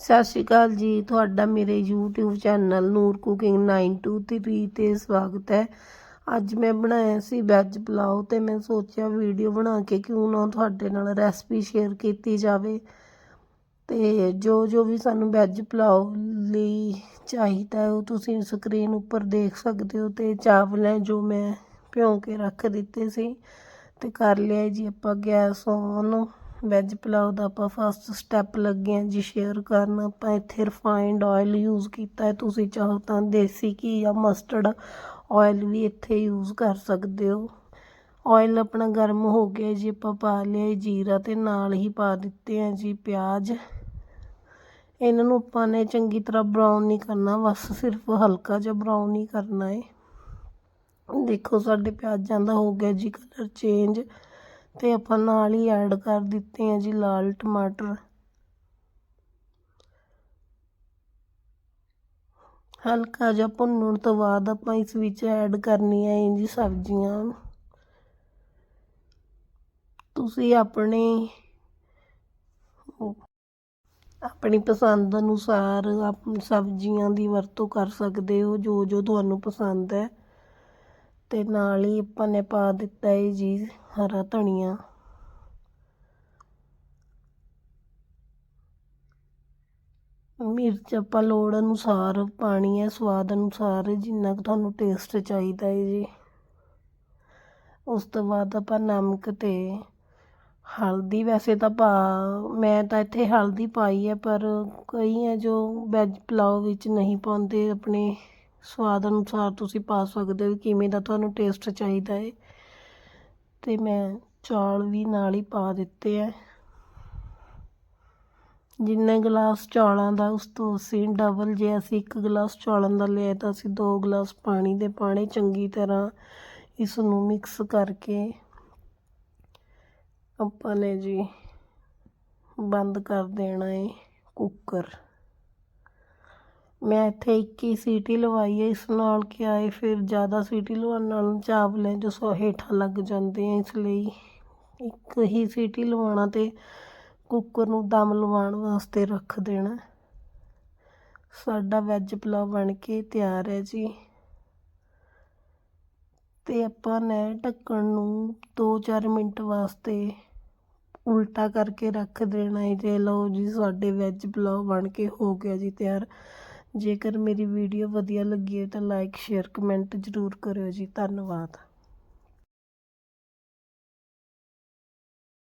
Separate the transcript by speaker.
Speaker 1: ਸਤਿ ਸ਼੍ਰੀ ਅਕਾਲ ਜੀ। ਤੁਹਾਡਾ ਮੇਰੇ YouTube ਚੈਨਲ ਨੂਰ ਕੁਕਿੰਗ 923 ਤੇ ਸਵਾਗਤ ਹੈ। ਅੱਜ ਮੈਂ ਬਣਾਇਆ ਸੀ ਵੈਜ ਪੁਲਾਓ ਤੇ ਮੈਂ ਸੋਚਿਆ ਵੀਡੀਓ ਬਣਾ ਕੇ ਕਿਉਂ ਨਾ ਤੁਹਾਡੇ ਨਾਲ ਰੈਸਪੀ ਸ਼ੇਅਰ ਕੀਤੀ ਜਾਵੇ। ਤੇ ਜੋ ਜੋ ਵੀ ਸਾਨੂੰ ਵੈਜ ਪੁਲਾਓ ਲਈ ਚਾਹੀਦਾ ਉਹ ਤੁਸੀਂ ਸਕਰੀਨ ਉੱਪਰ ਦੇਖ ਸਕਦੇ ਹੋ ਤੇ ਚਾਵਲ ਹੈ ਜੋ ਮੈਂ ਭਿਉਂ ਕੇ ਰੱਖ ਦਿੱਤੇ ਸੀ। ਤੇ ਕਰ ਲਿਆ ਜੀ ਆਪਾਂ ਗੈਸ ਔਨ ਵੈਜ ਪੁਲਾਓ ਦਾ ਆਪਾਂ ਫਸਟ ਸਟੈਪ ਲੱਗੇ ਹਾਂ ਜੀ ਸ਼ੇਅਰ ਕਰਨ। ਆਪਾਂ ਇੱਥੇ ਰਿਫਾਈਨਡ ਆਇਲ ਯੂਜ਼ ਕੀਤਾ ਹੈ। ਤੁਸੀਂ ਚਾਹੋ ਤਾਂ ਦੇਸੀ ਘੀ ਜਾਂ ਮਸਟਰਡ ਆਇਲ ਵੀ ਇੱਥੇ ਯੂਜ਼ ਕਰ ਸਕਦੇ ਹੋ। ਆਇਲ ਆਪਣਾ ਗਰਮ ਹੋ ਗਿਆ ਜੀ। ਆਪਾਂ ਪਾ ਲਿਆ ਜੀਰਾ ਤੇ ਨਾਲ ਹੀ ਪਾ ਦਿੱਤੇ ਆ ਜੀ ਪਿਆਜ਼। ਇਹਨਾਂ ਨੂੰ ਆਪਾਂ ਨੇ ਚੰਗੀ ਤਰ੍ਹਾਂ ਬਰਾਊਨ ਨਹੀਂ ਕਰਨਾ। ਬਸ ਸਿਰਫ ਹਲਕਾ ਜਿਹਾ ਬਰਾਊਨ ਹੀ ਕਰਨਾ ਹੈ। ਦੇਖੋ ਸਾਡੇ ਪਿਆਜ਼ਾਂ ਦਾ ਹੋ ਗਿਆ ਜੀ ਕਲਰ ਚੇਂਜ ਅਤੇ ਆਪਾਂ ਨਾਲ ਹੀ ਐਡ ਕਰ ਦਿੱਤੇ ਆ ਜੀ ਲਾਲ ਟਮਾਟਰ। ਹਲਕਾ ਜਿਹਾ ਭੁੰਨਣ ਤੋਂ ਬਾਅਦ ਆਪਾਂ ਇਸ ਵਿੱਚ ਐਡ ਕਰਨੀਆਂ ਹੈ ਜੀ ਸਬਜ਼ੀਆਂ। ਤੁਸੀਂ ਆਪਣੇ ਆਪਣੀ ਪਸੰਦ ਅਨੁਸਾਰ ਆਪਣੀ ਸਬਜ਼ੀਆਂ ਦੀ ਵਰਤੋਂ ਕਰ ਸਕਦੇ ਹੋ, ਜੋ ਜੋ ਤੁਹਾਨੂੰ ਪਸੰਦ ਹੈ। ਅਤੇ ਨਾਲ ਹੀ ਆਪਾਂ ਨੇ ਪਾ ਦਿੱਤਾ ਹੈ ਜੀ ਹਰਾ ਧਨੀਆ। ਮਿਰਚ ਆਪਾਂ ਲੋੜ ਅਨੁਸਾਰ, ਪਾਣੀ ਹੈ, ਸਵਾਦ ਅਨੁਸਾਰ, ਜਿੰਨਾ ਕੁ ਤੁਹਾਨੂੰ ਟੇਸਟ ਚਾਹੀਦਾ ਹੈ ਜੀ। ਉਸ ਤੋਂ ਬਾਅਦ ਆਪਾਂ ਨਮਕ ਤੇ ਹਲਦੀ, ਵੈਸੇ ਤਾਂ ਪਾ, ਮੈਂ ਤਾਂ ਇੱਥੇ ਹਲਦੀ ਪਾਈ ਹੈ, ਪਰ ਕਈ ਹੈ ਜੋ ਵੈਜ ਪੁਲਾਓ ਵਿੱਚ ਨਹੀਂ ਪਾਉਂਦੇ ਆਪਣੇ। ਸਵਾਦ ਅਨੁਸਾਰ ਤੁਸੀਂ ਪਾ ਸਕਦੇ ਹੋ ਕਿਵੇਂ ਦਾ ਤੁਹਾਨੂੰ ਟੇਸਟ ਚਾਹੀਦਾ ਹੈ ਤੇ ਮੈਂ ਚੌਲ ਵੀ ਨਾਲ ਹੀ ਪਾ ਦਿੱਤੇ ਹੈ ਜਿੰਨੇ ਗਲਾਸ ਚੌਲਾਂ ਦਾ ਉਸ ਤੋਂ ਅਸੀਂ ਡਬਲ ਜੇ ਅਸੀਂ ਇੱਕ ਗਲਾਸ ਚੌਲਾਂ ਦਾ ਲਿਆ ਤਾਂ ਅਸੀਂ ਦੋ ਗਲਾਸ ਪਾਣੀ ਦੇ ਪਾਣੇ ਚੰਗੀ ਤਰ੍ਹਾਂ ਇਸ ਨੂੰ ਮਿਕਸ ਕਰਕੇ। ਆਪਾਂ ਨੇ ਜੀ ਬੰਦ ਕਰ ਦੇਣਾ ਹੈ ਕੁੱਕਰ। ਮੈਂ ਇੱਥੇ ਇੱਕ ਹੀ ਸੀਟੀ ਲਵਾਈ ਹੈ, ਇਸ ਨਾਲ ਕੀ ਹੈ ਫਿਰ ਜ਼ਿਆਦਾ ਸੀਟੀ ਲਵਾਉਣ ਨਾਲ ਚਾਵਲ ਹੈ ਜੋ ਸੋ ਹੇਠਾਂ ਲੱਗ ਜਾਂਦੇ ਹੈ ਇਸ ਲਈ ਇੱਕ ਹੀ ਸੀਟੀ ਲਵਾਉਣਾ ਅਤੇ ਕੁੱਕਰ ਨੂੰ ਦਮ ਲਵਾਉਣ ਵਾਸਤੇ ਰੱਖ ਦੇਣਾ। ਸਾਡਾ ਵੈਜ ਪੁਲਾਅ ਬਣ ਕੇ ਤਿਆਰ ਹੈ ਜੀ। ਤੇ ਆਪਾਂ ਨੇ ਢੱਕਣ ਨੂੰ 2-4 ਮਿੰਟ ਵਾਸਤੇ ਉਲਟਾ ਕਰਕੇ ਰੱਖ ਦੇਣਾ ਹੈ ਤੇ ਲਓ ਜੀ, ਸਾਡੇ ਵੈਜ ਪੁਲਾਅ ਬਣ ਕੇ ਹੋ ਗਿਆ ਜੀ ਤਿਆਰ। ਜੇਕਰ ਮੇਰੀ ਵੀਡੀਓ ਵਧੀਆ ਲੱਗੀ ਹੈ ਤਾਂ ਲਾਈਕ ਸ਼ੇਅਰ ਕਮੈਂਟ ਜ਼ਰੂਰ ਕਰਿਓ ਜੀ। ਧੰਨਵਾਦ।